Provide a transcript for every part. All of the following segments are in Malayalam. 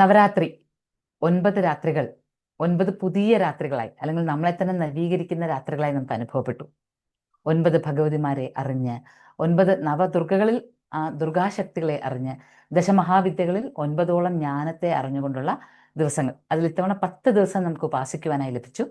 നവരാത്രി ഒൻപത് രാത്രികൾ ഒൻപത് പുതിയ രാത്രികളായി അല്ലെങ്കിൽ നമ്മളെ തന്നെ നവീകരിക്കുന്ന രാത്രികളായി നമുക്ക് അനുഭവപ്പെട്ടു. ഒൻപത് ഭഗവതിമാരെ അറിഞ്ഞ് ഒൻപത് നവദുർഗകളിൽ ആ ദുർഗാശക്തികളെ അറിഞ്ഞ് ദശമഹാവിദ്യകളിൽ ഒൻപതോളം ജ്ഞാനത്തെ അറിഞ്ഞുകൊണ്ടുള്ള ദിവസങ്ങൾ. അതിൽ ഇത്തവണ പത്ത് ദിവസം നമുക്ക് ഉപാസിക്കുവാനായി ലഭിച്ചു.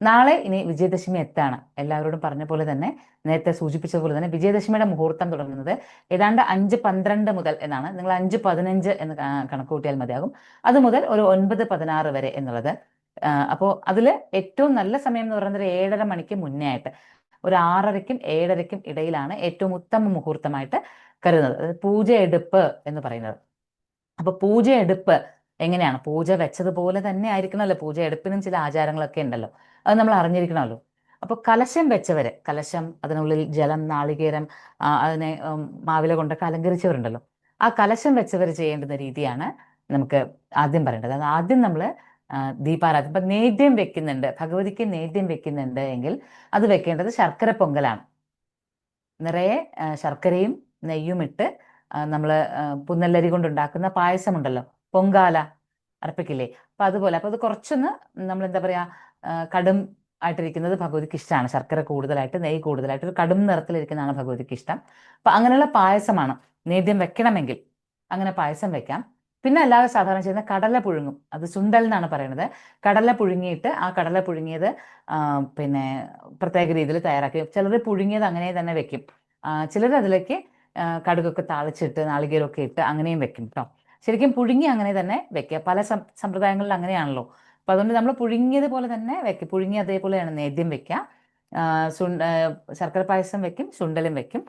നാളെ ഇനി വിജയദശമി എത്താണ് എല്ലാവരോടും പറഞ്ഞ പോലെ തന്നെ നേരത്തെ സൂചിപ്പിച്ചതുപോലെ തന്നെ വിജയദശമിയുടെ മുഹൂർത്തം തുടങ്ങുന്നത് ഏതാണ്ട് അഞ്ച് പന്ത്രണ്ട് മുതൽ എന്നാണ്. നിങ്ങൾ അഞ്ച് പതിനഞ്ച് എന്ന് കണക്ക് കൂട്ടിയാൽ മതിയാകും. അത് മുതൽ ഒരു ഒൻപത് പതിനാറ് വരെ എന്നുള്ളത്. അപ്പോൾ അതിൽ ഏറ്റവും നല്ല സമയം എന്ന് പറയുന്നത് ഒരു ഏഴര മണിക്ക് മുന്നേ ആയിട്ട് ഒരു ആറരയ്ക്കും ഏഴരയ്ക്കും ഇടയിലാണ് ഏറ്റവും ഉത്തമ മുഹൂർത്തമായിട്ട് കരുതുന്നത്. പൂജ എടുപ്പ് എന്ന് പറയുന്നത്. അപ്പൊ പൂജ എടുപ്പ് എങ്ങനെയാണ്? പൂജ വെച്ചതുപോലെ തന്നെ ആയിരിക്കണമല്ലോ. പൂജ എടുപ്പിനും ചില ആചാരങ്ങളൊക്കെ ഉണ്ടല്ലോ. അത് നമ്മൾ അറിഞ്ഞിരിക്കണമല്ലോ. അപ്പോൾ കലശം വെച്ചവരെ കലശം അതിനുള്ളിൽ ജലം നാളികേരം അതിനെ മാവില കൊണ്ടൊക്കെ അലങ്കരിച്ചവരുണ്ടല്ലോ. ആ കലശം വെച്ചവർ ചെയ്യേണ്ടുന്ന രീതിയാണ് നമുക്ക് ആദ്യം പറയേണ്ടത്. അത് ആദ്യം നമ്മൾ ദീപാരാധന. ഇപ്പൊ നേദ്യം വെക്കുന്നുണ്ട് ഭഗവതിക്ക് നേദ്യം വെക്കുന്നുണ്ട് എങ്കിൽ അത് വെക്കേണ്ടത് ശർക്കര പൊങ്കലാണ്. നിറയെ ശർക്കരയും നെയ്യും ഇട്ട് നമ്മൾ പുന്നല്ലരി കൊണ്ടുണ്ടാക്കുന്ന പായസമുണ്ടല്ലോ. പൊങ്കാല അർപ്പിക്കില്ലേ അപ്പൊ അതുപോലെ അപ്പോൾ അത് കുറച്ചൊന്ന് നമ്മൾ എന്താ പറയാ ആ, കടും ആയിട്ടിരിക്കുന്നത് ഭഗവതിക്ക് ഇഷ്ടമാണ് ശർക്കര കൂടുതലായിട്ട് നെയ്യ് കൂടുതലായിട്ട് ഒരു കടും നിറത്തിലിരിക്കുന്നതാണ് ഭഗവതിക്ക് ഇഷ്ടം. അപ്പൊ അങ്ങനെയുള്ള പായസമാണ്. നേദ്യം വെക്കണമെങ്കിൽ അങ്ങനെ പായസം വെക്കാം. പിന്നെ അല്ലാതെ സാധാരണ ചെയ്യുന്ന കടല പുഴുങ്ങും. അത് സുണ്ടൽ എന്നാണ് പറയുന്നത്. കടല പുഴുങ്ങിയിട്ട് ആ കടല പുഴുങ്ങിയത് പിന്നെ പ്രത്യേക രീതിയിൽ തയ്യാറാക്കി. ചിലർ പുഴുങ്ങിയത് അങ്ങനെ തന്നെ വെക്കും. ചിലർ അതിലേക്ക് കടുകൊക്കെ താളിച്ചിട്ട് നാളികേരമൊക്കെ ഇട്ട് അങ്ങനെയും വെക്കും കേട്ടോ ശരിക്കും പുഴുങ്ങി അങ്ങനെ തന്നെ വെക്കുക. പല സമ്പ്രദായങ്ങളിൽ അങ്ങനെയാണല്ലോ. അപ്പൊ അതുകൊണ്ട് നമ്മൾ പുഴുങ്ങിയതുപോലെ തന്നെ വെക്കും. പുഴുങ്ങി അതേപോലെയാണ് നേദ്യം വെക്കുക. സുണ്ട ശർക്കര പായസം വെക്കും ചുണ്ടലും വെക്കും.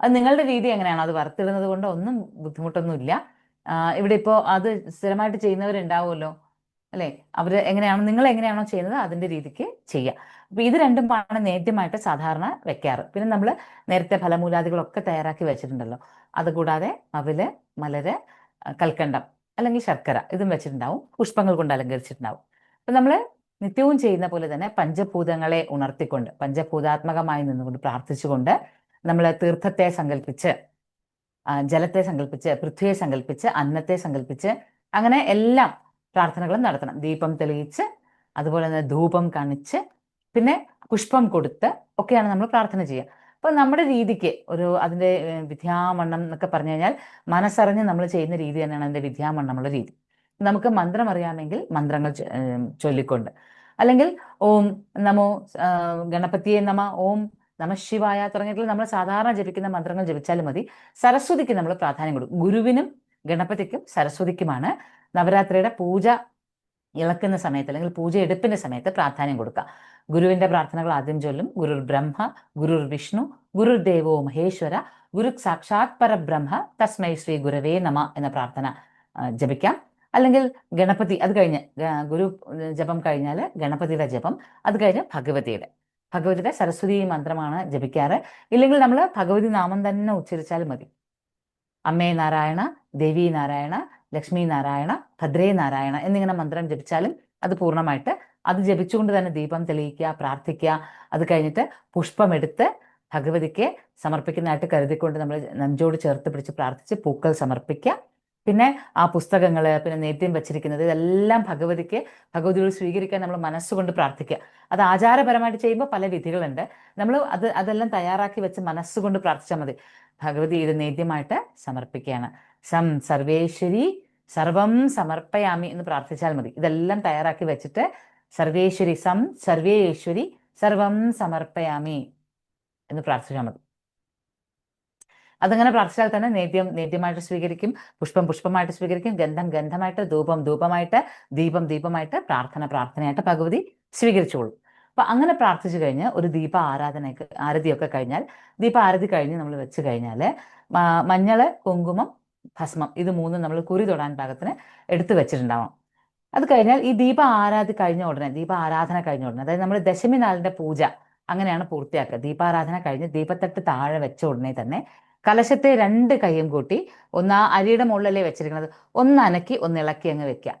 അത് നിങ്ങളുടെ രീതി എങ്ങനെയാണ്? അത് വറുത്തിടുന്നത് കൊണ്ട് ഒന്നും ബുദ്ധിമുട്ടൊന്നുമില്ല. ഇവിടെ ഇപ്പോൾ അത് സ്ഥിരമായിട്ട് ചെയ്യുന്നവരുണ്ടാവുമല്ലോ അല്ലേ? അവർ എങ്ങനെയാണോ നിങ്ങൾ എങ്ങനെയാണോ ചെയ്യുന്നത് അതിന്റെ രീതിക്ക് ചെയ്യുക. അപ്പം ഇത് രണ്ടുമാണ് നേദ്യമായിട്ട് സാധാരണ വെക്കാറ്. പിന്നെ നമ്മൾ നേരത്തെ ഫലമൂലാദികളൊക്കെ തയ്യാറാക്കി വെച്ചിട്ടുണ്ടല്ലോ. അതുകൂടാതെ അവൽ മലര് കൽക്കണ്ടം അല്ലെങ്കിൽ ശർക്കര ഇതും വെച്ചിട്ടുണ്ടാവും. പുഷ്പങ്ങൾ കൊണ്ട് അലങ്കരിച്ചിട്ടുണ്ടാവും. അപ്പൊ നമ്മൾ നിത്യവും ചെയ്യുന്ന പോലെ തന്നെ പഞ്ചഭൂതങ്ങളെ ഉണർത്തിക്കൊണ്ട് പഞ്ചഭൂതാത്മകമായി നിന്നുകൊണ്ട് പ്രാർത്ഥിച്ചുകൊണ്ട് നമ്മൾ തീർത്ഥത്തെ സങ്കല്പിച്ച് ജലത്തെ സങ്കല്പിച്ച് പൃഥ്വിയെ സങ്കല്പിച്ച് അന്നത്തെ സങ്കല്പിച്ച് അങ്ങനെ എല്ലാം പ്രാർത്ഥനകളും നടത്തണം. ദീപം തെളിയിച്ച് അതുപോലെ തന്നെ ധൂപം കാണിച്ച് പിന്നെ പുഷ്പം കൊടുത്ത് ഒക്കെയാണ് നമ്മൾ പ്രാർത്ഥന ചെയ്യുക. അപ്പൊ നമ്മുടെ രീതിക്ക് ഒരു അതിന്റെ വിദ്യാമണ്ണം എന്നൊക്കെ പറഞ്ഞു കഴിഞ്ഞാൽ മനസ്സറിഞ്ഞ് നമ്മൾ ചെയ്യുന്ന രീതി തന്നെയാണ് അതിന്റെ വിദ്യാമണ്ണമുള്ള രീതി. നമുക്ക് മന്ത്രം അറിയാമെങ്കിൽ മന്ത്രങ്ങൾ ചൊല്ലിക്കൊണ്ട്. അല്ലെങ്കിൽ ഓം നമോ ഗണപതിയെ നമ ഓം നമ ശിവായ തുടങ്ങിയിട്ടുള്ള നമ്മൾ സാധാരണ ജപിക്കുന്ന മന്ത്രങ്ങൾ ജപിച്ചാലും മതി. സരസ്വതിക്ക് നമ്മൾ പ്രാധാന്യം കൊടുക്കും. ഗുരുവിനും ഗണപതിക്കും സരസ്വതിക്കുമാണ് നവരാത്രിയുടെ പൂജ ഇളക്കുന്ന സമയത്ത് അല്ലെങ്കിൽ പൂജ എടുപ്പിന്റെ സമയത്ത് പ്രാധാന്യം കൊടുക്കുക. ഗുരുവിന്റെ പ്രാർത്ഥനകൾ ആദ്യം ചൊല്ലും. ഗുരുർ ബ്രഹ്മ ഗുരുർ വിഷ്ണു ഗുരുർ ദേവോ മഹേശ്വര ഗുരു സാക്ഷാത് പരബ്രഹ്മ തസ്മൈ ശ്രീ ഗുരവേ നമ എന്ന പ്രാർത്ഥന ജപിക്കാം. അല്ലെങ്കിൽ ഗണപതി അത് കഴിഞ്ഞ് ഗുരു ജപം കഴിഞ്ഞാൽ ഗണപതിയുടെ ജപം അത് കഴിഞ്ഞ് ഭഗവതിയുടെ. ഭഗവതിയുടെ സരസ്വതി മന്ത്രമാണ് ജപിക്കാറ്. ഇല്ലെങ്കിൽ നമ്മൾ ഭഗവതി നാമം തന്നെ ഉച്ചരിച്ചാൽ മതി. അമ്മേ നാരായണ ദേവി നാരായണ ലക്ഷ്മി നാരായണ ഭദ്രേ നാരായണ എന്നിങ്ങനെ മന്ത്രം ജപിച്ചാലും അത് പൂർണമായിട്ട് അത് ജപിച്ചുകൊണ്ട് തന്നെ ദീപം തെളിയിക്കുക പ്രാർത്ഥിക്കുക. അത് കഴിഞ്ഞിട്ട് പുഷ്പമെടുത്ത് ഭഗവതിക്ക് സമർപ്പിക്കുന്നതായിട്ട് കരുതിക്കൊണ്ട് നമ്മൾ നെഞ്ചോട് ചേർത്ത് പിടിച്ച് പ്രാർത്ഥിച്ച് പൂക്കൾ സമർപ്പിക്കുക. പിന്നെ ആ പുസ്തകങ്ങൾ പിന്നെ നേദ്യം വെച്ചിരിക്കുന്നത് ഇതെല്ലാം ഭഗവതിക്ക് ഭഗവതിയോട് സ്വീകരിക്കാൻ നമ്മൾ മനസ്സുകൊണ്ട് പ്രാർത്ഥിക്കുക. അത് ആചാരപരമായിട്ട് ചെയ്യുമ്പോൾ പല വിധികളുണ്ട്. നമ്മൾ അത് അതെല്ലാം തയ്യാറാക്കി വെച്ച് മനസ്സുകൊണ്ട് പ്രാർത്ഥിച്ചാൽ മതി. ഭഗവതി ഇത് നേദ്യമായിട്ട് സമർപ്പിക്കുകയാണ്. സം സർവേശ്വരി സർവം സമർപ്പയാമി എന്ന് പ്രാർത്ഥിച്ചാൽ മതി. ഇതെല്ലാം തയ്യാറാക്കി വെച്ചിട്ട് സർവേശ്വരി സം സർവേശ്വരി സർവം സമർപ്പയാമി എന്ന് പ്രാർത്ഥിച്ചാൽ മതി. അതങ്ങനെ പ്രാർത്ഥിച്ചാൽ തന്നെ നേദ്യം നേദ്യമായിട്ട് സ്വീകരിക്കും പുഷ്പം പുഷ്പമായിട്ട് സ്വീകരിക്കും ഗന്ധം ഗന്ധമായിട്ട് ധൂപം ധൂപമായിട്ട് ദീപം ദീപമായിട്ട് പ്രാർത്ഥന പ്രാർത്ഥനയായിട്ട് ഭഗവതി സ്വീകരിച്ചോളും. അപ്പൊ അങ്ങനെ പ്രാർത്ഥിച്ചു കഴിഞ്ഞ് ഒരു ദീപ ആരാധനയൊക്കെ ആരതിയൊക്കെ കഴിഞ്ഞാൽ ദീപ ആരതി കഴിഞ്ഞ് നമ്മൾ വെച്ച് കഴിഞ്ഞാൽ മ- മഞ്ഞൾ കുങ്കുമം ഭസ്മം. ഇത് മൂന്നും നമ്മൾ കുറി തൊടാൻ പാകത്തിന് എടുത്തു വെച്ചിട്ടുണ്ടാവണം. അത് കഴിഞ്ഞാൽ ഈ ദീപ ആരാധി കഴിഞ്ഞ ഉടനെ ദീപ ആരാധന കഴിഞ്ഞ ഉടനെ അതായത് നമ്മൾ ദശമി നാളിന്റെ പൂജ അങ്ങനെയാണ് പൂർത്തിയാക്കുക. ദീപാരാധന കഴിഞ്ഞ് ദീപത്തട്ട് താഴെ വെച്ച ഉടനെ തന്നെ കലശത്തെ രണ്ട് കൈയും കൂട്ടി ഒന്ന് ആ അരിയുടെ മുകളിലല്ലേ വെച്ചിരിക്കുന്നത്? ഒന്ന് അനക്കി ഒന്ന് ഇളക്കി അങ്ങ് വെക്കുക.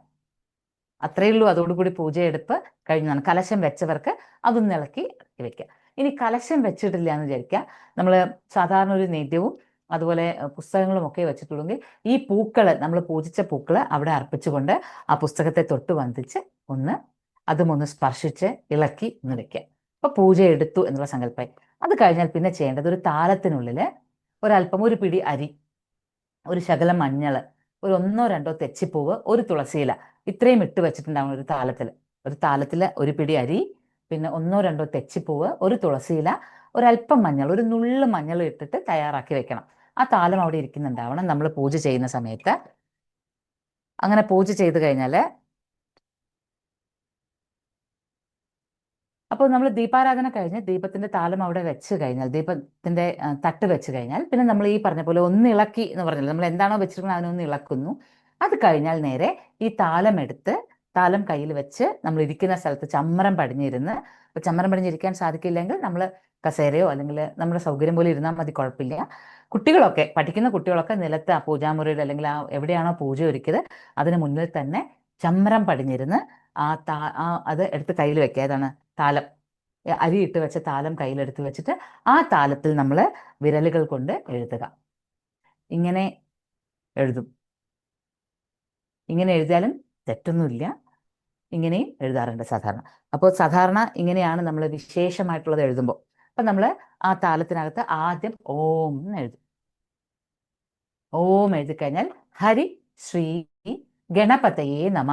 അത്രയേ ഉള്ളൂ. അതോടുകൂടി പൂജയെടുപ്പ് കഴിഞ്ഞതാണ്. കലശം വെച്ചവർക്ക് അതൊന്ന് ഇളക്കി വെക്കുക. ഇനി കലശം വെച്ചിട്ടില്ല എന്ന് വിചാരിക്കുക. നമ്മൾ സാധാരണ ഒരു നേദ്യവും അതുപോലെ പുസ്തകങ്ങളും ഒക്കെ വെച്ചിട്ടുണ്ടെങ്കിൽ ഈ പൂക്കൾ നമ്മൾ പൂജിച്ച പൂക്കൾ അവിടെ അർപ്പിച്ചുകൊണ്ട് ആ പുസ്തകത്തെ തൊട്ട് വന്ദിച്ച് ഒന്ന് അതും ഒന്ന് സ്പർശിച്ച് ഇളക്കി ഒന്ന് വെക്കുക. അപ്പൊ പൂജ എടുത്തു എന്നുള്ള സങ്കല്പം അത് കഴിഞ്ഞാൽ പിന്നെ ചെയ്യേണ്ടത് ഒരു താലത്തിനുള്ളിൽ ഒരല്പം ഒരു പിടി അരി ഒരു ശകലം മഞ്ഞൾ ഒരു ഒന്നോ രണ്ടോ തെച്ചിപ്പൂവ് ഒരു തുളസിയില ഇത്രയും ഇട്ട് വെച്ചിട്ടുണ്ടാവണം ഒരു താലത്തിൽ ഒരു താലത്തിൽ ഒരു പിടി അരി പിന്നെ ഒന്നോ രണ്ടോ തെച്ചിപ്പൂവ് ഒരു തുളസിയില ഒരല്പം മഞ്ഞൾ ഒരു നുള്ളു മഞ്ഞൾ ഇട്ടിട്ട് തയ്യാറാക്കി വെക്കണം. ആ താലം അവിടെ ഇരിക്കുന്നുണ്ടാവണം. നമ്മൾ പൂജ ചെയ്യുന്ന സമയത്ത്. അങ്ങനെ പൂജ ചെയ്ത് കഴിഞ്ഞാൽ അപ്പോൾ നമ്മൾ ദീപാരാധന കഴിഞ്ഞ് ദീപത്തിന്റെ താലം അവിടെ വെച്ച് കഴിഞ്ഞാൽ ദീപത്തിന്റെ തട്ട് വെച്ച് കഴിഞ്ഞാൽ പിന്നെ നമ്മൾ ഈ പറഞ്ഞ പോലെ ഒന്ന് ഇളക്കി എന്ന് പറഞ്ഞാൽ നമ്മൾ എന്താണോ വെച്ചിരിക്കുന്നത് അതിനൊന്ന് ഇളക്കുന്നു. അത് കഴിഞ്ഞാൽ നേരെ ഈ താലം എടുത്ത് താലം കയ്യിൽ വെച്ച് നമ്മൾ ഇരിക്കുന്ന സ്ഥലത്ത് ചമ്മരം പടിഞ്ഞിരുന്ന് ചമ്മരം പടിഞ്ഞിരിക്കാൻ സാധിക്കില്ലെങ്കിൽ നമ്മൾ കസേരയോ അല്ലെങ്കിൽ നമ്മുടെ സൗകര്യം പോലെ ഇരുന്നാൽ മതി കുഴപ്പമില്ല. കുട്ടികളൊക്കെ പഠിക്കുന്ന കുട്ടികളൊക്കെ നിലത്ത് ആ പൂജാമുറിയിൽ അല്ലെങ്കിൽ ആ എവിടെയാണോ പൂജ ഒരുക്കിയത് അതിന് മുന്നിൽ തന്നെ ചമ്രം പടിഞ്ഞിരുന്ന് ആ താ ആ അത് എടുത്ത് കയ്യിൽ വെക്കുക. ഏതാണ്? താലം. ഏ, അരി ഇട്ട് വെച്ച താലം കയ്യിലെടുത്ത് വെച്ചിട്ട് ആ താലത്തിൽ നമ്മൾ വിരലുകൾ കൊണ്ട് എഴുതുക. ഇങ്ങനെ എഴുതും. ഇങ്ങനെ എഴുതിയാലും തെറ്റൊന്നുമില്ല. ഇങ്ങനെയും എഴുതാറുണ്ട് സാധാരണ. അപ്പോൾ സാധാരണ ഇങ്ങനെയാണ് നമ്മൾ വിശേഷമായിട്ടുള്ളത് എഴുതുമ്പോൾ. അപ്പൊ നമ്മൾ ആ താളത്തിനകത്ത് ആദ്യം ഓം എന്ന് എഴുതും. ഓം എഴുതി കഴിഞ്ഞാൽ ഹരി ശ്രീ ഗണപതയേ നമ.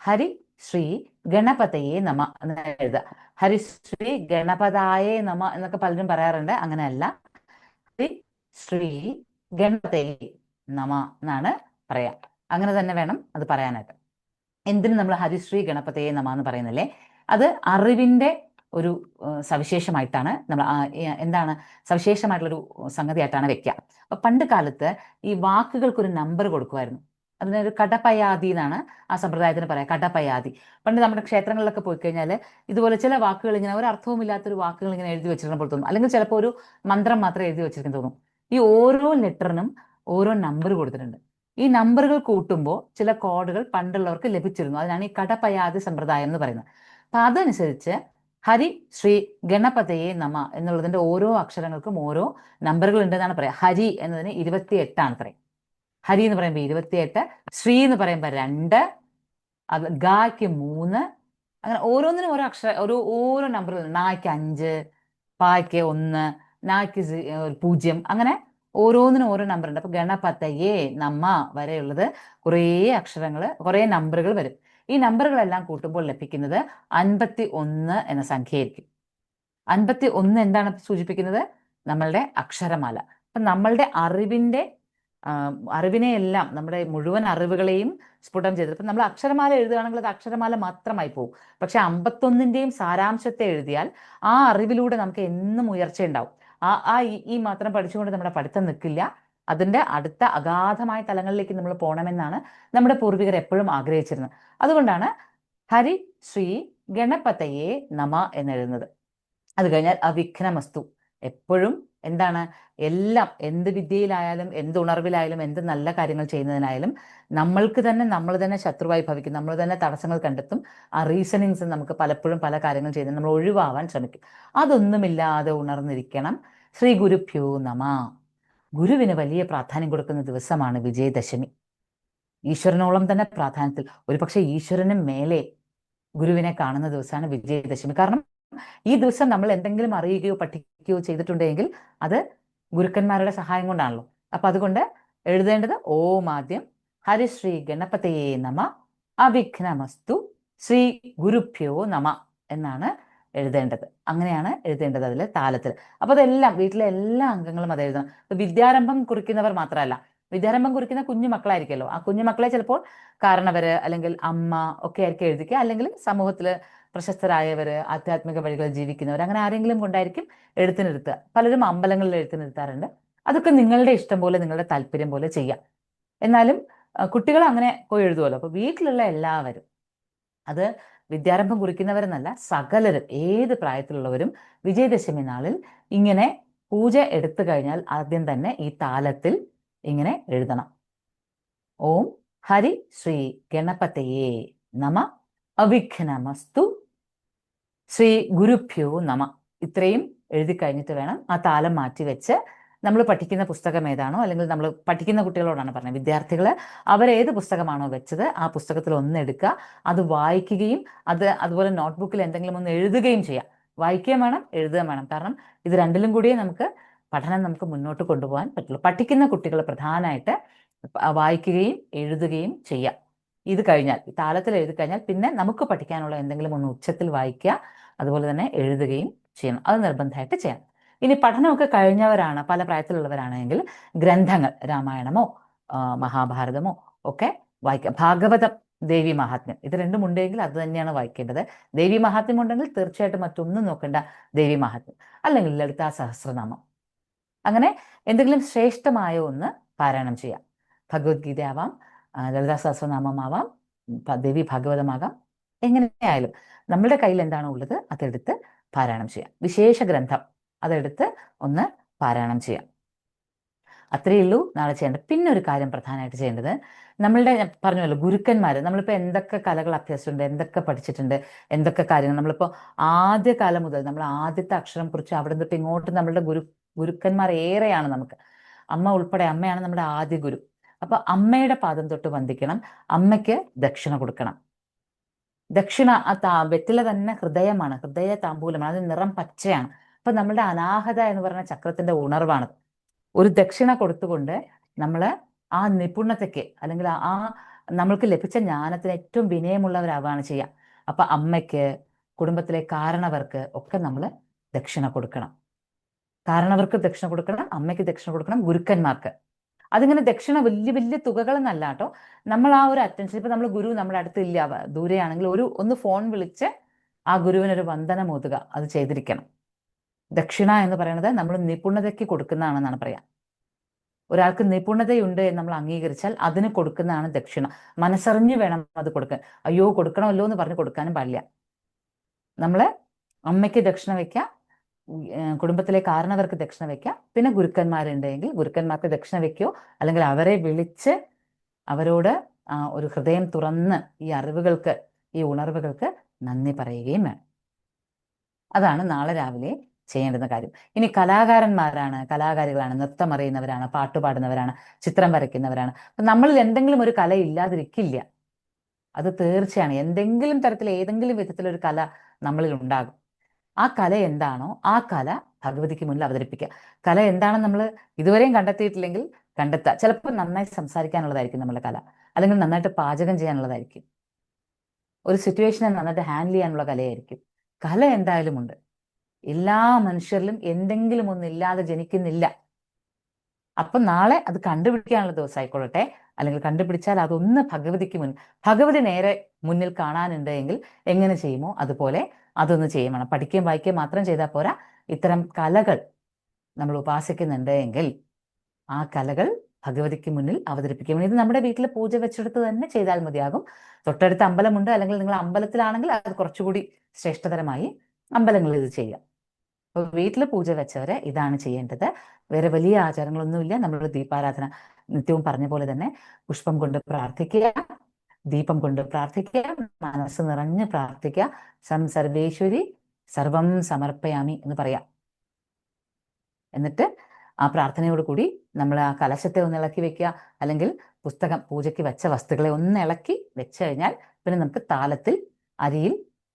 ഹരി ശ്രീ ഗണപതയേ നമ എന്ന് എഴുതുക. ഹരി ശ്രീ ഗണപതായേ നമ എന്നൊക്കെ പലരും പറയാറുണ്ട്. അങ്ങനെയല്ല. ഹരി ശ്രീ ഗണപതയേ നമ എന്നാണ് പറയാ. അങ്ങനെ തന്നെ വേണം അത് പറയാനായിട്ട്. എന്തിനു നമ്മൾ ഹരിശ്രീ ഗണപതയെ നമ എന്ന് പറയുന്നില്ലേ? അത് അറിവിന്റെ ഒരു സവിശേഷമായിട്ടാണ് നമ്മൾ എന്താണ് സവിശേഷമായിട്ടുള്ളൊരു സംഗതിയായിട്ടാണ് വെക്കുക അപ്പൊ പണ്ട് കാലത്ത് ഈ വാക്കുകൾക്കൊരു നമ്പർ കൊടുക്കുമായിരുന്നു അതിനൊരു കടപ്പയാതി എന്നാണ് ആ സമ്പ്രദായത്തിന് പറയാം കടപ്പയാതി പണ്ട് നമ്മുടെ ക്ഷേത്രങ്ങളിലൊക്കെ പോയി കഴിഞ്ഞാൽ ഇതുപോലെ ചില വാക്കുകൾ ഇങ്ങനെ ഒരു അർത്ഥവുമില്ലാത്തൊരു വാക്കുകൾ ഇങ്ങനെ എഴുതി വെച്ചിരുന്ന പോലെ തോന്നും. അല്ലെങ്കിൽ ചിലപ്പോൾ ഒരു മന്ത്രം മാത്രം എഴുതി വെച്ചിരിക്കുന്ന തോന്നും. ഈ ഓരോ ലെറ്ററിനും ഓരോ നമ്പർ കൊടുത്തിട്ടുണ്ട്. ഈ നമ്പറുകൾ കൂട്ടുമ്പോൾ ചില കോഡുകൾ പണ്ടുള്ളവർക്ക് ലഭിച്ചിരുന്നു. അതിനാണ് ഈ കടപ്പയാതി സമ്പ്രദായം എന്ന് പറയുന്നത്. അപ്പൊ അതനുസരിച്ച് ഹരി ശ്രീ ഗണപതയെ നമ എന്നുള്ളതിന്റെ ഓരോ അക്ഷരങ്ങൾക്കും ഓരോ നമ്പറുകൾ ഉണ്ടെന്നാണ് പറയാ. ഹരി എന്നതിന് ഇരുപത്തി എട്ടാണ് പറയും ഹരി എന്ന് പറയുമ്പോൾ ഇരുപത്തിയെട്ട് ശ്രീ എന്ന് പറയുമ്പോൾ രണ്ട് അത് ഗായ്ക്ക് മൂന്ന് അങ്ങനെ ഓരോന്നിനും ഓരോ അക്ഷര ഓരോ ഓരോ നമ്പറുകൾ നായ്ക്ക് അഞ്ച് പായ്ക്ക് ഒന്ന് നായ്ക്ക് പൂജ്യം അങ്ങനെ ഓരോന്നിനും ഓരോ നമ്പർ ഉണ്ട്. അപ്പൊ ഗണപതയെ നമ്മ വരെയുള്ളത് കുറേ അക്ഷരങ്ങൾ കുറേ നമ്പറുകൾ വരും. ഈ നമ്പറുകളെല്ലാം കൂട്ടുമ്പോൾ ലഭിക്കുന്നത് അൻപത്തി ഒന്ന് എന്ന സംഖ്യയായിരിക്കും. അൻപത്തി ഒന്ന് എന്താണ് സൂചിപ്പിക്കുന്നത്? നമ്മളുടെ അക്ഷരമാല. അപ്പൊ നമ്മളുടെ അറിവിന്റെ അറിവിനെയെല്ലാം നമ്മുടെ മുഴുവൻ അറിവുകളെയും സ്ഫുടം ചെയ്തത് ഇപ്പൊ നമ്മൾ അക്ഷരമാല എഴുതുകയാണെങ്കിൽ അത് അക്ഷരമാല മാത്രമായി പോകും പക്ഷെ അമ്പത്തൊന്നിന്റെയും സാരാംശത്തെ എഴുതിയാൽ ആ അറിവിലൂടെ നമുക്ക് എന്നും ഉയർച്ചയുണ്ടാവും. ആ ആ ഈ മാത്രം പഠിച്ചുകൊണ്ട് നമ്മുടെ പഠിത്തം നിൽക്കില്ല. അതിന്റെ അടുത്ത അഗാധമായ തലങ്ങളിലേക്ക് നമ്മൾ പോകണമെന്നാണ് നമ്മുടെ പൂർവികർ എപ്പോഴും ആഗ്രഹിച്ചിരുന്നത്. അതുകൊണ്ടാണ് ഹരി ശ്രീ ഗണപതയെ നമ എന്നെഴുതുന്നത്. അത് കഴിഞ്ഞാൽ അവിഘ്നമസ്തു. എപ്പോഴും എന്താണ്? എല്ലാം എന്ത് വിദ്യയിലായാലും എന്ത് ഉണർവിലായാലും എന്ത് നല്ല കാര്യങ്ങൾ ചെയ്യുന്നതിനായാലും നമ്മൾക്ക് തന്നെ നമ്മൾ തന്നെ ശത്രുവായി ഭവിക്കും. നമ്മൾ തന്നെ തടസ്സങ്ങൾ കണ്ടെത്തും. ആ റീസണിങ്സ് നമുക്ക് പലപ്പോഴും പല കാര്യങ്ങൾ ചെയ്യുന്നത് നമ്മൾ ഒഴിവാവാൻ ശ്രമിക്കും. അതൊന്നുമില്ലാതെ ഉണർന്നിരിക്കണം. ശ്രീ ഗുരുഭ്യോ നമ. ഗുരുവിന് വലിയ പ്രാധാന്യം കൊടുക്കുന്ന ദിവസമാണ് വിജയദശമി. ഈശ്വരനോളം തന്നെ പ്രാധാന്യത്തിൽ. ഒരുപക്ഷെ ഈശ്വരനും മേലെ ഗുരുവിനെ കാണുന്ന ദിവസമാണ് വിജയദശമി. കാരണം ഈ ദിവസം നമ്മൾ എന്തെങ്കിലും അറിയുകയോ പഠിക്കുകയോ ചെയ്തിട്ടുണ്ടെങ്കിൽ അത് ഗുരുക്കന്മാരുടെ സഹായം കൊണ്ടാണല്ലോ. അപ്പൊ അതുകൊണ്ട് എഴുതേണ്ടത് ഓം ആദ്യം ഹരിശ്രീ ഗണപതയെ നമ അവിഘ്നമസ്തു ശ്രീ ഗുരുഭ്യോ നമ എന്നാണ് എഴുതേണ്ടത്. അങ്ങനെയാണ് എഴുതേണ്ടത് അതിൽ താലത്തിൽ. അപ്പോൾ അതെല്ലാം വീട്ടിലെ എല്ലാ അംഗങ്ങളും അത് എഴുതണം. വിദ്യാരംഭം കുറിക്കുന്നവർ മാത്രമല്ല വിദ്യാരംഭം കുറിക്കുന്ന കുഞ്ഞു മക്കളായിരിക്കുമല്ലോ. ആ കുഞ്ഞു മക്കളെ ചിലപ്പോൾ കാരണവര് അല്ലെങ്കിൽ അമ്മ ഒക്കെ ആയിരിക്കും എഴുതിക്കുക. അല്ലെങ്കിൽ സമൂഹത്തിൽ പ്രശസ്തരായവര് ആധ്യാത്മിക വഴികളിൽ ജീവിക്കുന്നവർ അങ്ങനെ ആരെങ്കിലും കൊണ്ടായിരിക്കും എഴുത്തിനിരുത്തുക പലരും അമ്പലങ്ങളിൽ എഴുത്തിനിരുത്താറുണ്ട് അതൊക്കെ നിങ്ങളുടെ ഇഷ്ടം പോലെ നിങ്ങളുടെ താല്പര്യം പോലെ ചെയ്യാം. എന്നാലും കുട്ടികൾ അങ്ങനെ പോയി എഴുതുമല്ലോ. അപ്പോൾ വീട്ടിലുള്ള എല്ലാവരും അത് വിദ്യാരംഭം കുറിക്കുന്നവരെന്നല്ല സകലരും ഏത് പ്രായത്തിലുള്ളവരും വിജയദശമി നാളിൽ ഇങ്ങനെ പൂജ എടുത്തു കഴിഞ്ഞാൽ ആദ്യം തന്നെ ഈ താലത്തിൽ ഇങ്ങനെ എഴുതണം. ഓം ഹരി ശ്രീ ഗണപതയേ നമ. അവിഘ്നമസ്തു. ശ്രീ ഗുരുഭ്യോ നമ. ഇത്രയും എഴുതി കഴിഞ്ഞിട്ട് വേണം ആ താലം മാറ്റി വെച്ച് നമ്മൾ പഠിക്കുന്ന പുസ്തകം ഏതാണോ അല്ലെങ്കിൽ നമ്മൾ പഠിക്കുന്ന കുട്ടികളോടാണ് പറഞ്ഞത്. വിദ്യാർത്ഥികൾ അവരേത് പുസ്തകമാണോ വെച്ചത് ആ പുസ്തകത്തിൽ ഒന്നെടുക്കുക അത് വായിക്കുകയും അത് അതുപോലെ നോട്ട്ബുക്കിൽ എന്തെങ്കിലും ഒന്ന് എഴുതുകയും ചെയ്യാം. വായിക്കുകയും വേണം എഴുതുകയും വേണം. കാരണം ഇത് രണ്ടിലും കൂടിയേ നമുക്ക് പഠനം നമുക്ക് മുന്നോട്ട് കൊണ്ടുപോകാൻ പറ്റുള്ളൂ. പഠിക്കുന്ന കുട്ടികൾ പ്രധാനമായിട്ട് വായിക്കുകയും എഴുതുകയും ചെയ്യാം. ഇത് കഴിഞ്ഞാൽ താളത്തിൽ എഴുതി കഴിഞ്ഞാൽ പിന്നെ നമുക്ക് പഠിക്കാനുള്ള എന്തെങ്കിലും ഒന്ന് ഉച്ചത്തിൽ വായിക്കുക അതുപോലെ തന്നെ എഴുതുകയും ചെയ്യണം. അത് നിർബന്ധമായിട്ട് ചെയ്യണം. ഇനി പഠനമൊക്കെ കഴിഞ്ഞവരാണ് പല പ്രായത്തിലുള്ളവരാണെങ്കിൽ ഗ്രന്ഥങ്ങൾ രാമായണമോ മഹാഭാരതമോ ഒക്കെ വായിക്കാം ഭാഗവതം ദേവി മഹാത്മ്യം ഇത് രണ്ടും ഉണ്ടെങ്കിൽ അത് തന്നെയാണ് വായിക്കേണ്ടത്. ദേവി മഹാത്മ്യം ഉണ്ടെങ്കിൽ തീർച്ചയായിട്ടും മറ്റൊന്നും നോക്കേണ്ട ദേവി മഹാത്മ്യം അല്ലെങ്കിൽ ലളിതാ സഹസ്രനാമം. അങ്ങനെ എന്തെങ്കിലും ശ്രേഷ്ഠമായ ഒന്ന് പാരായണം ചെയ്യാം. ഭഗവത്ഗീത ആവാം ലളിതാ സഹസ്രനാമമാവാം ദേവി ഭാഗവതമാകാം എങ്ങനെയായാലും നമ്മളുടെ കയ്യിൽ എന്താണോ ഉള്ളത് അതെടുത്ത് പാരായണം ചെയ്യാം. വിശേഷ ഗ്രന്ഥം. അതെടുത്ത് ഒന്ന് പാരായണം ചെയ്യാം. അത്രയേ ഉള്ളൂ. നാളെ ചെയ്യേണ്ടത് പിന്നെ ഒരു കാര്യം പ്രധാനമായിട്ട് ചെയ്യേണ്ടത്. നമ്മളുടെ പറഞ്ഞല്ലോ ഗുരുക്കന്മാർ നമ്മളിപ്പോൾ എന്തൊക്കെ കലകൾ അഭ്യസിച്ചിട്ടുണ്ട് എന്തൊക്കെ പഠിച്ചിട്ടുണ്ട് എന്തൊക്കെ കാര്യങ്ങൾ. നമ്മളിപ്പോൾ ആദ്യ കാലം മുതൽ നമ്മൾ ആദ്യത്തെ അക്ഷരം കുറിച്ച് അവിടെ നിന്ന് ഇങ്ങോട്ട് നമ്മളുടെ ഗുരു ഗുരുക്കന്മാർ ഏറെയാണ് നമുക്ക്. അമ്മ ഉൾപ്പെടെ അമ്മയാണ് നമ്മുടെ ആദ്യ ഗുരു. അപ്പൊ അമ്മയുടെ പാദം തൊട്ട് വന്ദിക്കണം. അമ്മയ്ക്ക് ദക്ഷിണ കൊടുക്കണം. ദക്ഷിണ ആ വെറ്റില തന്നെ ഹൃദയമാണ്. ഹൃദയ താമ്പൂലമാണ് അത് നിറം പച്ചയാണ്. അപ്പൊ നമ്മളുടെ അനാഹത എന്ന് പറയുന്ന ചക്രത്തിന്റെ ഉണർവാണ് ഒരു ദക്ഷിണ കൊടുത്തുകൊണ്ട് നമ്മൾ ആ നിപുണതയ്ക്ക് അല്ലെങ്കിൽ ആ നമ്മൾക്ക് ലഭിച്ച ജ്ഞാനത്തിന് ഏറ്റവും വിനയമുള്ളവരാവുകയാണ് ചെയ്യുക. അപ്പൊ അമ്മയ്ക്ക് കുടുംബത്തിലെ കാരണവർക്ക് ഒക്കെ നമ്മൾ ദക്ഷിണ കൊടുക്കണം. കാരണവർക്ക് ദക്ഷിണ കൊടുക്കണം അമ്മയ്ക്ക് ദക്ഷിണ കൊടുക്കണം ഗുരുക്കന്മാർക്ക്. അതിങ്ങനെ ദക്ഷിണ വലിയ വലിയ തുകകളെന്നല്ല കേട്ടോ. നമ്മൾ ആ ഒരു അറ്റൻഷൻ ഇപ്പൊ നമ്മൾ ഗുരു നമ്മുടെ അടുത്ത് ഇല്ല. ദൂരെയാണെങ്കിൽ ഒരു ഒന്ന് ഫോൺ വിളിച്ച് ആ ഗുരുവിനൊരു വന്ദനം ഓതുക. അത് ചെയ്തിരിക്കണം. ദക്ഷിണ എന്ന് പറയുന്നത് നമ്മൾ നിപുണതയ്ക്ക് കൊടുക്കുന്നതാണെന്നാണ് പറയാം. ഒരാൾക്ക് നിപുണതയുണ്ട് എന്ന് നമ്മൾ അംഗീകരിച്ചാൽ അതിന് കൊടുക്കുന്നതാണ് ദക്ഷിണ. മനസ്സറിഞ്ഞ് വേണം അത് കൊടുക്കാൻ. അയ്യോ കൊടുക്കണമല്ലോ എന്ന് പറഞ്ഞ് കൊടുക്കാനും പാടില്ല. നമ്മൾ അമ്മയ്ക്ക് ദക്ഷിണ വയ്ക്കുക കുടുംബത്തിലെ കാരണവർക്ക് ദക്ഷിണ വെക്കുക പിന്നെ ഗുരുക്കന്മാരുണ്ടെങ്കിൽ ഗുരുക്കന്മാർക്ക് ദക്ഷിണ വെക്കുകയോ അല്ലെങ്കിൽ അവരെ വിളിച്ച് അവരോട് ഒരു ഹൃദയം തുറന്ന് ഈ അറിവുകൾക്ക് ഈ ഉണർവുകൾക്ക് നന്ദി പറയുകയും വേണം. അതാണ് നാളെ രാവിലെ ചെയ്യേണ്ടുന്ന കാര്യം. ഇനി കലാകാരന്മാരാണ് കലാകാരികളാണ് നൃത്തം അറിയുന്നവരാണ് പാട്ട് പാടുന്നവരാണ് ചിത്രം വരയ്ക്കുന്നവരാണ്. നമ്മളിൽ എന്തെങ്കിലും ഒരു കല ഇല്ലാതിരിക്കില്ല. അത് തീർച്ചയാണ്. എന്തെങ്കിലും തരത്തിൽ ഏതെങ്കിലും വിധത്തിലൊരു കല നമ്മളിൽ ഉണ്ടാകും. ആ കല എന്താണോ ആ കല ഭഗവതിക്ക് മുന്നിൽ അവതരിപ്പിക്കുക. കല എന്താണെന്ന് നമ്മൾ ഇതുവരെയും കണ്ടെത്തിയിട്ടില്ലെങ്കിൽ കണ്ടെത്തുക. ചിലപ്പോൾ നന്നായി സംസാരിക്കാനുള്ളതായിരിക്കും നമ്മുടെ കല. അല്ലെങ്കിൽ നന്നായിട്ട് പാചകം ചെയ്യാനുള്ളതായിരിക്കും. ഒരു സിറ്റുവേഷനെ നന്നായിട്ട് ഹാൻഡിൽ ചെയ്യാനുള്ള കലയായിരിക്കും. കല എന്തായാലും ഉണ്ട്. എല്ലാ മനുഷ്യരിലും എന്തെങ്കിലും ഒന്നില്ലാതെ ജനിക്കുന്നില്ല. അപ്പം നാളെ അത് കണ്ടുപിടിക്കാനുള്ള ദിവസമായിക്കൊള്ളട്ടെ അല്ലെങ്കിൽ കണ്ടുപിടിച്ചാൽ അതൊന്ന് ഭഗവതിക്ക് മുൻ ഭഗവതി നേരെ മുന്നിൽ കാണാനുണ്ട് എങ്കിൽ എങ്ങനെ ചെയ്യുമോ അതുപോലെ അതൊന്ന് ചെയ്യണം പഠിക്കുകയും വായിക്കുകയും മാത്രം ചെയ്താൽ പോരാ. ഇത്തരം കലകൾ നമ്മൾ ഉപാസിക്കുന്നുണ്ട് എങ്കിൽ ആ കലകൾ ഭഗവതിക്ക് മുന്നിൽ അവതരിപ്പിക്കും. ഇത് നമ്മുടെ വീട്ടിൽ പൂജ വെച്ചെടുത്ത് തന്നെ ചെയ്താൽ മതിയാകും. തൊട്ടടുത്ത് അമ്പലമുണ്ട്. അല്ലെങ്കിൽ നിങ്ങൾ അമ്പലത്തിലാണെങ്കിൽ അത് കുറച്ചുകൂടി ശ്രേഷ്ഠതരമായി അമ്പലങ്ങളിൽ ഇത് ചെയ്യാം. അപ്പോൾ വീട്ടിൽ പൂജ വെച്ചവരെ ഇതാണ് ചെയ്യേണ്ടത്. വേറെ വലിയ ആചാരങ്ങളൊന്നുമില്ല. നമ്മൾ ദീപാരാധന നിത്യവും പറഞ്ഞ പോലെ തന്നെ പുഷ്പം കൊണ്ട് പ്രാർത്ഥിക്കുക ദീപം കൊണ്ട് പ്രാർത്ഥിക്കുക മനസ്സ് നിറഞ്ഞ് പ്രാർത്ഥിക്കുക. സം സർവേശ്വരി സർവം സമർപ്പയാമി എന്ന് പറയാം. എന്നിട്ട് ആ പ്രാർത്ഥനയോട് കൂടി നമ്മൾ ആ കലശത്തെ ഒന്ന് ഇളക്കി വെക്കുക. അല്ലെങ്കിൽ പുസ്തകം പൂജയ്ക്ക് വെച്ച വസ്തുക്കളെ ഒന്ന് ഇളക്കി വെച്ച് കഴിഞ്ഞാൽ പിന്നെ നമുക്ക് താലത്തിൽ അരിയിൽ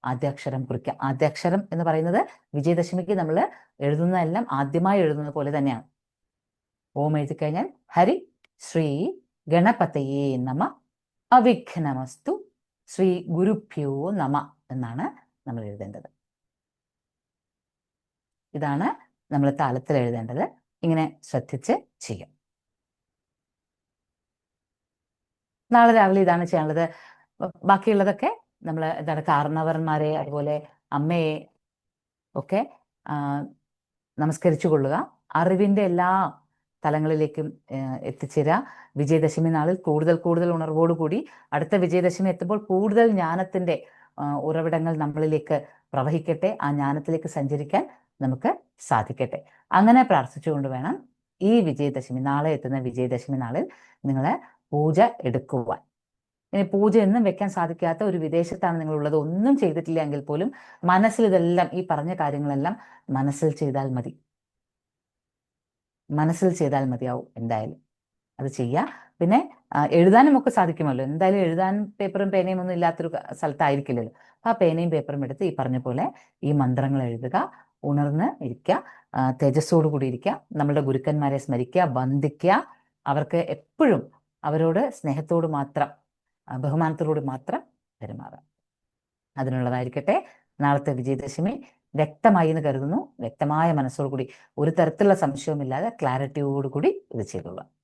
ആദ്യാക്ഷരം കുറിക്കുക. ആദ്യാക്ഷരം എന്ന് പറയുന്നത് വിജയദശമിക്ക് നമ്മൾ എഴുതുന്നതെല്ലാം ആദ്യമായി എഴുതുന്നത് പോലെ തന്നെയാണ്. ഓം എഴുതി കഴിഞ്ഞാൽ ഹരി ശ്രീ ഗണപതയേ നമ അവിഘ്നമസ്തു ശ്രീ ഗുരുഭ്യോ നമ എന്നാണ് നമ്മൾ എഴുതേണ്ടത്. ഇതാണ് നമ്മൾ താളത്തിൽ എഴുതേണ്ടത്. ഇങ്ങനെ ശ്രദ്ധിച്ച് ചെയ്യാം നാളെ രാവിലെ ഇതാണ് ചെയ്യാനുള്ളത്. ബാക്കിയുള്ളതൊക്കെ നമ്മൾ എന്താണ് കാരണവർമാരെ അതുപോലെ അമ്മയെ ഒക്കെ നമസ്കരിച്ചു കൊള്ളുക അറിവിന്റെ എല്ലാ തലങ്ങളിലേക്കും എത്തിച്ചേരുക. വിജയദശമി നാളിൽ കൂടുതൽ കൂടുതൽ ഉണർവോടുകൂടി അടുത്ത വിജയദശമി എത്തുമ്പോൾ കൂടുതൽ ജ്ഞാനത്തിന്റെ ഉറവിടങ്ങൾ നമ്മളിലേക്ക് പ്രവഹിക്കട്ടെ. ആ ജ്ഞാനത്തിലേക്ക് സഞ്ചരിക്കാൻ നമുക്ക് സാധിക്കട്ടെ. അങ്ങനെ പ്രാർത്ഥിച്ചുകൊണ്ട് വേണം ഈ വിജയദശമി നാളെ എത്തുന്ന വിജയദശമി നാളിൽ നിങ്ങൾ പൂജ എടുക്കുവാൻ. ഇനി പൂജ എന്നും വെക്കാൻ സാധിക്കാത്ത ഒരു വിദേശത്താണ് നിങ്ങളുള്ളത്. ഒന്നും ചെയ്തിട്ടില്ല എങ്കിൽ പോലും മനസ്സിൽ ഇതെല്ലാം ഈ പറഞ്ഞ കാര്യങ്ങളെല്ലാം മനസ്സിൽ ചെയ്താൽ മതി. മനസ്സിൽ ചെയ്താൽ മതിയാവും എന്തായാലും. അത് ചെയ്യുക പിന്നെ എഴുതാനും ഒക്കെ സാധിക്കുമല്ലോ. എന്തായാലും എഴുതാൻ പേപ്പറും പേനയും ഒന്നും ഇല്ലാത്തൊരു സ്ഥലത്തായിരിക്കില്ലല്ലോ. അപ്പൊ ആ പേനയും പേപ്പറും എടുത്ത് ഈ പറഞ്ഞ പോലെ ഈ മന്ത്രങ്ങൾ എഴുതുക ഉണർന്ന് ഇരിക്കുക തേജസ്സോടു കൂടി ഇരിക്കുക നമ്മളുടെ ഗുരുക്കന്മാരെ സ്മരിക്കുക വന്ദിക്കുക. അവർക്ക് എപ്പോഴും അവരോട് സ്നേഹത്തോട് മാത്രം ആ, ബഹുമാനത്തോട് മാത്രം പെരുമാറുക അതിനുള്ളതായിരിക്കട്ടെ. നാളത്തെ വിജയദശമി വ്യക്തമായി എന്ന് കരുതുന്നു. വ്യക്തമായ മനസ്സോടുകൂടി ഒരു തരത്തിലുള്ള സംശയവുമില്ലാതെ ക്ലാരിറ്റിയോടുകൂടി ഇത് ചെയ്തോളാം.